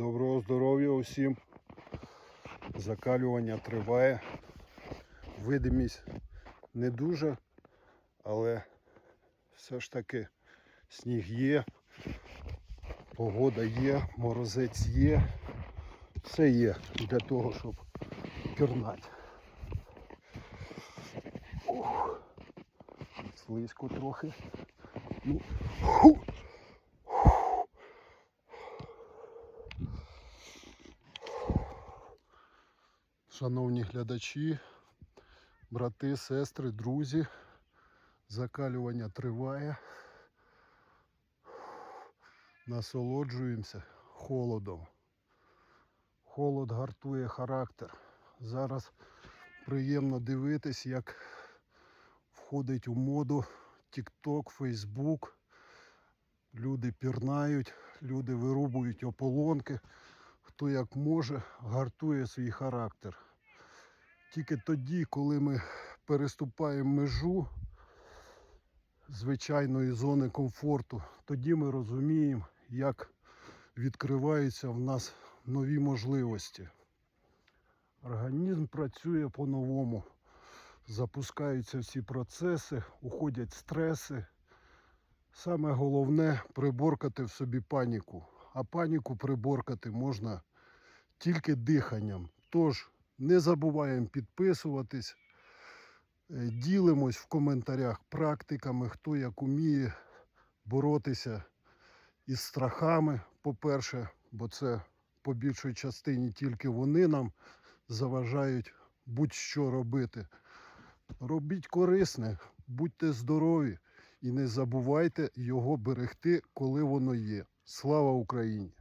Доброго здоров'я усім. Закалювання триває. Видимість не дуже, але все ж таки сніг є, погода є, морозець є. Все є для того, щоб пірнати. Слизько трохи. Ну, ху. Шановні глядачі, брати, сестри, друзі, закалювання триває. Насолоджуємося холодом. Холод гартує характер. Зараз приємно дивитись, як входить у моду TikTok, Facebook. Люди пірнають, люди вирубують ополонки хто як може, гартує свій характер. Тільки тоді, коли ми переступаємо межу звичайної зони комфорту, тоді ми розуміємо, як відкриваються в нас нові можливості. Організм працює по-новому. Запускаються всі процеси, уходять стреси. Саме головне приборкати в собі паніку. А паніку приборкати можна тільки диханням. Тож не забуваємо підписуватись, е, ділимось в коментарях практиками, хто як уміє боротися із страхами, по-перше, бо це по більшій частині тільки вони нам заважають будь-що робити. Робіть корисне, будьте здорові і не забувайте його берегти, коли воно є. Слава Україні!